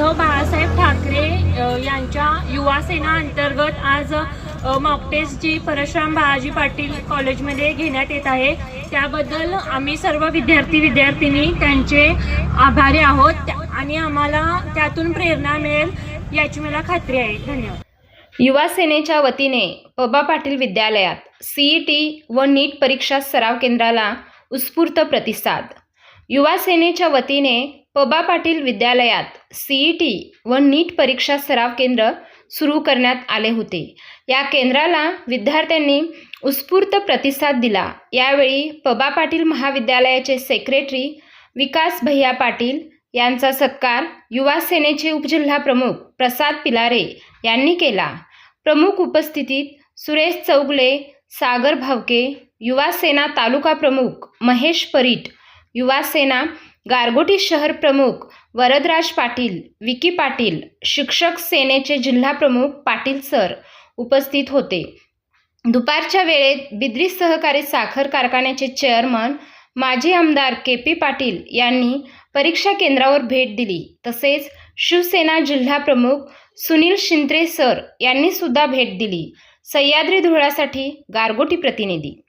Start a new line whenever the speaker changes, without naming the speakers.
उद्धव बाळासाहेब ठाकरे यांच्या युवा सेना अंतर्गत आज अ, mock test G Parshuram Balaji Patil कॉलेजमध्ये घेण्यात येत आहे. त्याबद्दल आम्ही सर्व विद्यार्थी विद्यार्थिनी त्यांचे आभारी आहोत त्या- आणि आम्हाला त्यातून प्रेरणा मिळेल याची मला खात्री आहे. धन्यवाद.
युवा सेनेच्या वतीने पबा पाटील विद्यालयात सीईटी व नीट परीक्षा सराव केंद्राला उत्स्फूर्त प्रतिसाद. युवा सेनेच्या वतीने पबा पाटील विद्यालयात सीईटी व नीट परीक्षा सराव केंद्र सुरू करण्यात आले होते. या केंद्राला विद्यार्थ्यांनी उत्स्फूर्त प्रतिसाद दिला. यावेळी पबा पाटील महाविद्यालयाचे सेक्रेटरी विकास भैया पाटील यांचा सत्कार युवा सेनेचे उपजिल्हा प्रमुख प्रसाद पिलारे यांनी केला. प्रमुख उपस्थितीत सुरेश चौगले सागर भावके युवा सेना तालुका प्रमुख महेश परीट युवासेना गारगोटी शहर प्रमुख वरदराज पाटील विकी पाटील शिक्षक सेनेचे जिल्हा प्रमुख पाटील सर उपस्थित होते. दुपारच्या वेळेत बिद्री सहकारी साखर कारखान्याचे चेअरमन माजी आमदार के पी पाटील यांनी परीक्षा केंद्रावर भेट दिली. तसेच शिवसेना जिल्हा प्रमुख सुनील शिंत्रे सर यांनी सुद्धा भेट दिली. सह्याद्री धुळ्यासाठी गारगोटी प्रतिनिधी